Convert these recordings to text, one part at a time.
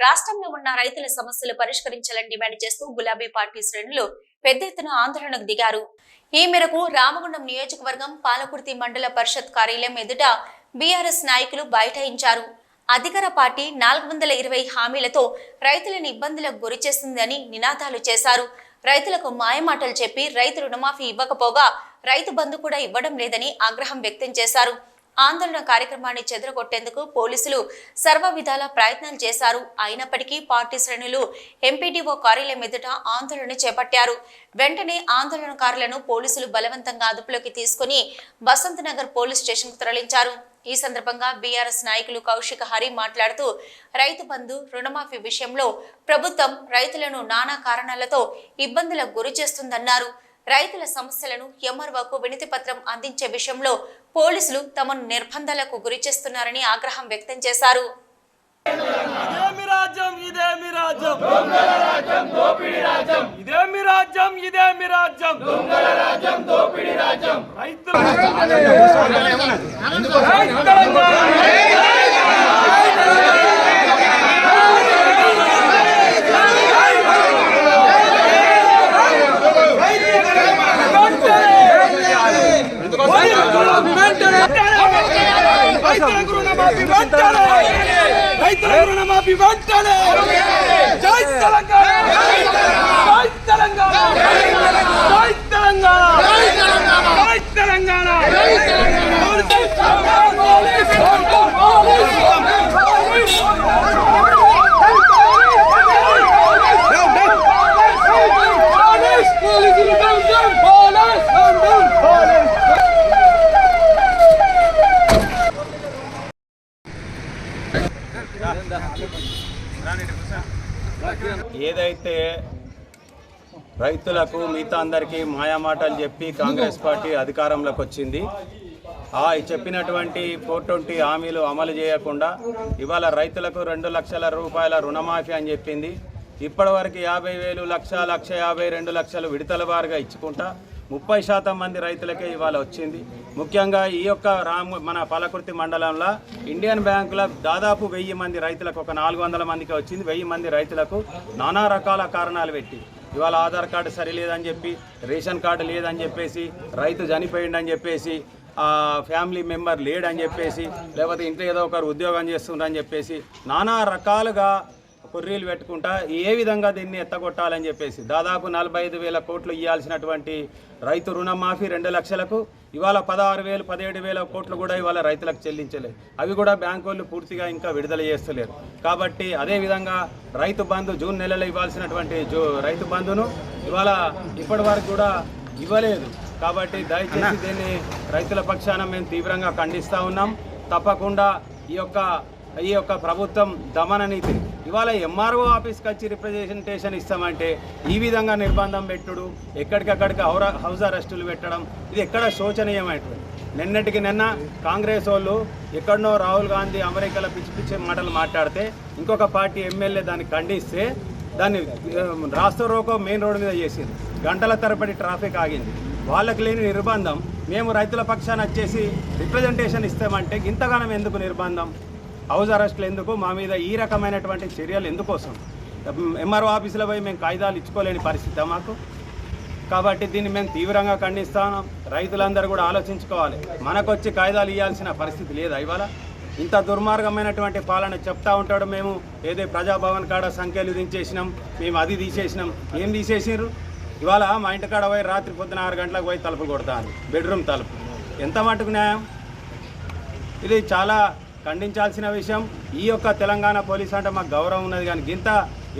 రాష్ట్రంలో ఉన్న రైతుల సమస్యలు పరిష్కరించాలని డిమాండ్ చేస్తూ గులాబీ పార్టీ శ్రేణులు పెద్ద ఎత్తున ఆందోళనకు దిగారు. ఈ మేరకు రామగుండం నియోజకవర్గం పాలకుర్తి మండల పరిషత్ కార్యాలయం ఎదుట బీఆర్ఎస్ నాయకులు బైఠాయించారు. అధికార పార్టీ నాలుగు వందల ఇరవై హామీలతో రైతులను ఇబ్బందులకు గురి చేస్తుందని నినాదాలు చేశారు. రైతులకు మాయమాటలు చెప్పి రైతు రుణమాఫీ ఇవ్వకపోగా రైతు బంధు కూడా ఇవ్వడం లేదని ఆగ్రహం వ్యక్తం చేశారు. ఆందోళన కార్యక్రమాన్ని చెదరగొట్టేందుకు పోలీసులు సర్వ విధాల ప్రయత్నాలు చేశారు. అయినప్పటికీ పార్టీ శ్రేణులు ఎంపీడీఓ కార్యాలయం ఎదుట ఆందోళన చేపట్టారు. వెంటనే ఆందోళనకారులను పోలీసులు బలవంతంగా అదుపులోకి తీసుకుని బసంత్ నగర్ పోలీస్ స్టేషన్కు తరలించారు. ఈ సందర్భంగా బీఆర్ఎస్ నాయకులు కౌశిక హరి మాట్లాడుతూ రైతు బంధు రుణమాఫీ విషయంలో ప్రభుత్వం రైతులను నానా కారణాలతో ఇబ్బందులకు గురి చేస్తుందన్నారు. రైతుల సమస్యలను ఎంఆర్ఓకు వినతి పత్రం అందించే విషయంలో పోలీసులు తమను నిర్బంధాలకు గురి చేస్తున్నారని ఆగ్రహం వ్యక్తం చేశారు ఇదేమి రాజ్యం ఇదేమి రాజ్యం ఇదేమి రాజ్యం ఇదేమి రుణమాఫీ వెంటనే రైతులకు రుణమాఫీ వెంటనే జై తెలంగాణ జై తెలంగాణ జై తెలంగాణ జై ఏదైతే రైతులకు మిగతా అందరికీ మాయామాటలు చెప్పి కాంగ్రెస్ పార్టీ అధికారంలోకి వచ్చింది ఆ చెప్పినటువంటి ఫోర్ ట్వంటీ హామీలు అమలు చేయకుండా ఇవాళ రైతులకు రెండు లక్షల రూపాయల రుణమాఫీ అని చెప్పింది. ఇప్పటివరకు యాభై వేలు లక్ష లక్ష యాభై రెండు లక్షలు విడతల వారుగా ఇచ్చుకుంటా ముప్పై శాతం మంది రైతులకే ఇవాళ వచ్చింది. ముఖ్యంగా ఈ యొక్క రామ్ మన పాలకుర్తి మండలంలో ఇండియన్ బ్యాంకులో దాదాపు వెయ్యి మంది రైతులకు ఒక నాలుగు వందల మందికి వచ్చింది. వెయ్యి మంది రైతులకు నానా రకాల కారణాలు పెట్టి ఇవాళ ఆధార్ కార్డు సరిలేదని చెప్పి రేషన్ కార్డు లేదని చెప్పేసి రైతు చనిపోయిండని చెప్పేసి ఫ్యామిలీ మెంబర్ లేడని చెప్పేసి లేకపోతే ఇంట్లో ఏదో ఒకరు ఉద్యోగం చేస్తుండని చెప్పేసి నానా రకాలుగా కొర్రీలు పెట్టుకుంటా ఏ విధంగా దీన్ని ఎత్తగొట్టాలని చెప్పేసి దాదాపు నలభై ఐదు వేల కోట్లు ఇవ్వాల్సినటువంటి రైతు రుణమాఫీ రెండు లక్షలకు ఇవాళ పదహారు వేలు పదిహేడు వేల కోట్లు కూడా ఇవాళ రైతులకు చెల్లించలేదు అవి కూడా బ్యాంకు వాళ్ళు పూర్తిగా ఇంకా విడుదల చేస్తలేరు. కాబట్టి అదేవిధంగా రైతు బంధు జూన్ నెలలో ఇవ్వాల్సినటువంటి జూ రైతు బంధును ఇవాళ ఇప్పటి వరకు కూడా ఇవ్వలేదు. కాబట్టి దయచేసి దీన్ని రైతుల పక్షాన మేము తీవ్రంగా ఖండిస్తూ ఉన్నాం. తప్పకుండా ఈ యొక్క ఈ యొక్క ప్రభుత్వం దమన నీతి ఇవాళ ఎంఆర్ఓ ఆఫీస్కి వచ్చి రిప్రజెంటేషన్ ఇస్తామంటే ఈ విధంగా నిర్బంధం పెట్టుడు ఎక్కడికక్కడికి హౌరా హౌస్ అరెస్టులు పెట్టడం ఇది ఎక్కడ శోచనీయమైనటువంటి నిన్నటికి నిన్న కాంగ్రెస్ వాళ్ళు ఎక్కడనో రాహుల్ గాంధీ అమెరికాలో పిచ్చి పిచ్చి మాటలు మాట్లాడితే ఇంకొక పార్టీ ఎమ్మెల్యే దాన్ని ఖండిస్తే దాన్ని రాష్ట్ర రోకో మెయిన్ రోడ్డు మీద చేసింది. గంటల తరబడి ట్రాఫిక్ ఆగింది. వాళ్ళకి లేని నిర్బంధం మేము రైతుల పక్షాన వచ్చేసి రిప్రజెంటేషన్ ఇస్తామంటే ఇంతగానం ఎందుకు నిర్బంధం? హౌస్ అరెస్టులు ఎందుకు? మా మీద ఈ రకమైనటువంటి చర్యలు ఎందుకోసం? ఎంఆర్ఓ ఆఫీసులో పోయి మేము కాగితాలు ఇచ్చుకోలేని పరిస్థితి మాకు. కాబట్టి దీన్ని మేము తీవ్రంగా ఖండిస్తాను. రైతులందరూ కూడా ఆలోచించుకోవాలి. మనకొచ్చి కాగితాలు ఇవ్వాల్సిన పరిస్థితి లేదా ఇవాళ? ఇంత దుర్మార్గమైనటువంటి పాలన చెప్తా ఉంటాడు మేము. ఏదో ప్రజాభవన్ కాడ సంఖ్యలు దించేసినాం. మేము అది తీసేసినాం. ఏం తీసేసినారు ఇవాళ మా ఇంటికాడ పోయి రాత్రి పొద్దున ఆరు గంటలకు పోయి తలుపు కొడతాను. బెడ్రూమ్ తలుపు. ఎంత మటుకు న్యాయం? ఇది చాలా ఖండించాల్సిన విషయం ఈ యొక్క తెలంగాణ పోలీస్ అంటే మాకు గౌరవం ఉన్నది కానీ గింత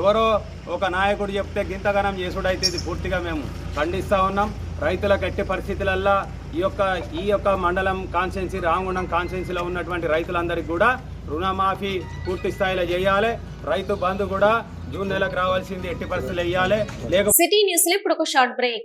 ఎవరో ఒక నాయకుడు చెప్తే గింతగనం చేసుడైతే ఇది పూర్తిగా మేము ఖండిస్తూ ఉన్నాం. రైతులకు ఎట్టి పరిస్థితులల్లో ఈ యొక్క ఈ యొక్క మండలం కాన్స్టెన్సీ రామగుండం కాన్స్టెన్సీలో ఉన్నటువంటి రైతులందరికీ కూడా రుణమాఫీ పూర్తి స్థాయిలో చేయాలి. రైతు బంధు కూడా జూన్ నెలకు రావాల్సింది ఎట్టి పరిస్థితులు వేయాలి లేక సిటీ న్యూస్ ఇప్పుడు ఒక షార్ట్ బ్రేక్.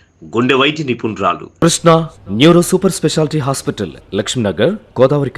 గుండె వైద్య నిపుణురాలు. Krishna neuro super speciality hospital Laxminagar Godavari